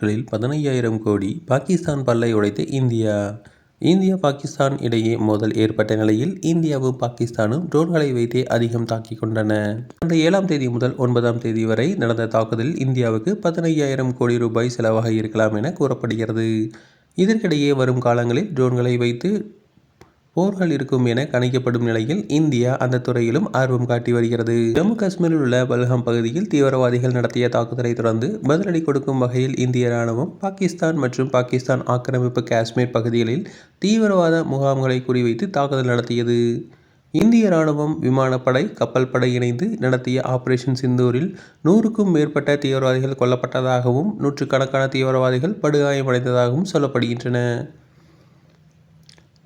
களில் பதினையாயிரம் கோடி பாகிஸ்தான் பல்லை உடைத்த இந்தியா. இந்தியா பாகிஸ்தான் இடையே மோதல் ஏற்பட்ட நிலையில் இந்தியாவும் பாகிஸ்தானும் ட்ரோன்களை வைத்தே அதிகம் தாக்கிக் கொண்டன. கடந்த ஏழாம் தேதி முதல் ஒன்பதாம் தேதி வரை நடந்த தாக்குதலில் இந்தியாவுக்கு பதினையாயிரம் கோடி ரூபாய் செலவாக இருக்கலாம் என கூறப்படுகிறது. இதற்கிடையே வரும் காலங்களில் ட்ரோன்களை வைத்து போர்கள் இருக்கும் என கணிக்கப்படும் நிலையில் இந்தியா அந்த துறையிலும் ஆர்வம் காட்டி வருகிறது. ஜம்மு காஷ்மீரில் உள்ள பல்ஹாம் பகுதியில் தீவிரவாதிகள் நடத்திய தாக்குதலை தொடர்ந்து பதிலடி கொடுக்கும் வகையில் இந்திய ராணுவம் பாகிஸ்தான் மற்றும் பாகிஸ்தான் ஆக்கிரமிப்பு காஷ்மீர் பகுதிகளில் தீவிரவாத முகாம்களை குறிவைத்து தாக்குதல் நடத்தியது. இந்திய ராணுவம் விமானப்படை கப்பல் படை இணைந்து நடத்திய ஆபரேஷன் சிந்தூரில் நூறுக்கும் மேற்பட்ட தீவிரவாதிகள் கொல்லப்பட்டதாகவும் நூற்றுக்கணக்கான தீவிரவாதிகள் படுகாயமடைந்ததாகவும் சொல்லப்படுகின்றன.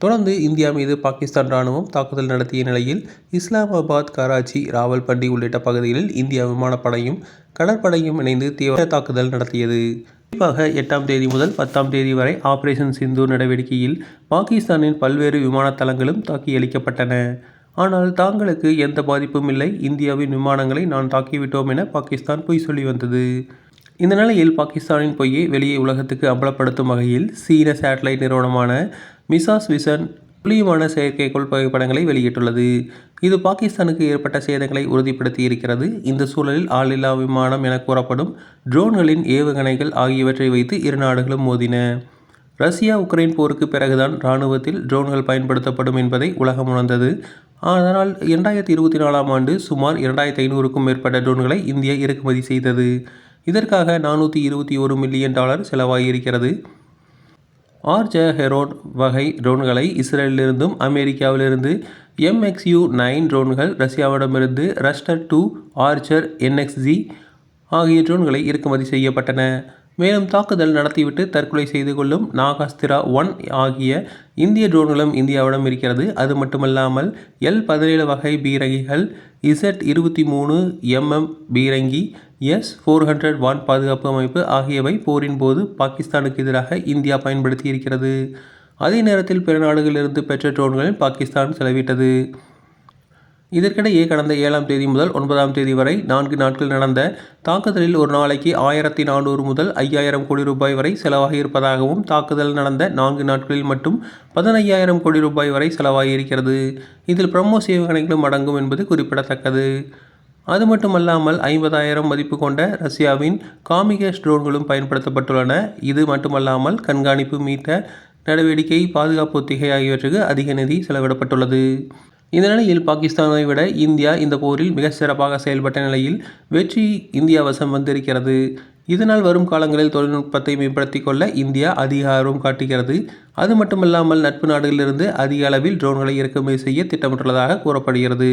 தொடர்ந்து இந்தியா மீது பாகிஸ்தான் ராணுவம் தாக்குதல் நடத்திய நிலையில் இஸ்லாமாபாத் கராச்சி ராவல்பண்டி உள்ளிட்ட பகுதிகளில் இந்திய விமானப்படையும் கடற்படையும் இணைந்து தீவிர தாக்குதல் நடத்தியது. குறிப்பாக எட்டாம் தேதி முதல் பத்தாம் தேதி வரை ஆபரேஷன் சிந்து நடவடிக்கையில் பாகிஸ்தானின் பல்வேறு விமான தளங்களும் தாக்கியளிக்கப்பட்டன. ஆனால் தாங்களுக்கு எந்த பாதிப்பும் இல்லை. இந்தியாவின் விமானங்களை நான் தாக்கிவிட்டோம் என பாகிஸ்தான் பொய் சொல்லி வந்தது. இந்த நிலையில் பாகிஸ்தானின் பொய்யை வெளியே உலகத்துக்கு அம்பலப்படுத்தும் வகையில் சீன சேட்டலைட் நிறுவனமான மிசாஸ் விசன் புலியுமான செயற்கைக்கோள் புகைப்படங்களை வெளியிட்டுள்ளது. இது பாகிஸ்தானுக்கு ஏற்பட்ட சேதங்களை உறுதிப்படுத்தி இருக்கிறது இந்த சூழலில் ஆளில்லா விமானம் என கூறப்படும் ட்ரோன்களின் ஏவுகணைகள் ஆகியவற்றை வைத்து இரு நாடுகளும் மோதின. ரஷ்யா உக்ரைன் போருக்கு பிறகுதான் இராணுவத்தில் ட்ரோன்கள் பயன்படுத்தப்படும் என்பதை உலகம் உணர்ந்தது. ஆனால் இரண்டாயிரத்தி இருபத்தி நாலாம் ஆண்டு சுமார் இரண்டாயிரத்தி ஐநூறுக்கும் மேற்பட்ட ட்ரோன்களை இந்தியா இறக்குமதி செய்தது. இதற்காக நானூற்றி இருபத்தி ஒரு மில்லியன் டாலர் செலவாகியிருக்கிறது. ஆர்ஜ ஹெரோன் வகை ட்ரோன்களை இஸ்ரேலிலிருந்தும் அமெரிக்காவிலிருந்து எம்எக்ஸ்யூ நைன் ட்ரோன்கள் ரஷ்யாவிடமிருந்து ரஸ்டர் டூ ஆர்ச்சர் என்எக்ஸ்ஜி ஆகிய ட்ரோன்களை இறக்குமதி செய்யப்பட்டன. மேலும் தாக்குதல் நடத்திவிட்டு தற்கொலை செய்து கொள்ளும் நாகாஸ்திரா ஒன் ஆகிய இந்திய ட்ரோன்களும் இந்தியாவிடம் இருக்கிறது. அது மட்டுமல்லாமல் எல் பதினேழு வகை பீரங்கிகள் இசட் இருபத்தி மூணு எம்எம் பீரங்கி எஸ் ஃபோர் ஹண்ட்ரட் வான் பாதுகாப்பு அமைப்பு ஆகியவை போரின் போது பாகிஸ்தானுக்கு எதிராக இந்தியா பயன்படுத்தி இருக்கிறது அதே நேரத்தில் பிற நாடுகளிலிருந்து பெற்ற ட்ரோன்களில் பாகிஸ்தான் செலவிட்டது. இதற்கிடையே கடந்த ஏழாம் தேதி முதல் ஒன்பதாம் தேதி வரை நான்கு நாட்கள் நடந்த தாக்குதலில் ஒரு நாளைக்கு ஆயிரத்தி நானூறு முதல் ஐயாயிரம் கோடி ரூபாய் வரை செலவாகி இருப்பதாகவும் தாக்குதல் நடந்த நான்கு நாட்களில் மட்டும் பதினையாயிரம் கோடி ரூபாய் வரை செலவாகி இருக்கிறது இதில் பிரம்மோ சேவகணைகளும் அடங்கும் என்பது குறிப்பிடத்தக்கது. அது மட்டுமல்லாமல் ஐம்பதாயிரம் மதிப்பு கொண்ட ரஷ்யாவின் காமிகேஷ் ட்ரோன்களும் பயன்படுத்தப்பட்டுள்ளன. இது மட்டுமல்லாமல் கண்காணிப்பு மீட்ட நடவடிக்கை பாதுகாப்பு ஒத்திகை ஆகியவற்றுக்கு அதிக நிதி செலவிடப்பட்டுள்ளது. இந்த நிலையில் பாகிஸ்தானை விட இந்தியா இந்த போரில் மிக சிறப்பாக செயல்பட்ட நிலையில் வெற்றி இந்தியா வசம் வந்திருக்கிறது. இதனால் வரும் காலங்களில் தொழில்நுட்பத்தை மேம்படுத்தி கொள்ள இந்தியா அதிக ஆர்வம் காட்டுகிறது. அது மட்டுமல்லாமல் நட்பு நாடுகளிலிருந்து அதிக அளவில் ட்ரோன்களை இறக்குமதி செய்ய திட்டமிட்டுள்ளதாக கூறப்படுகிறது.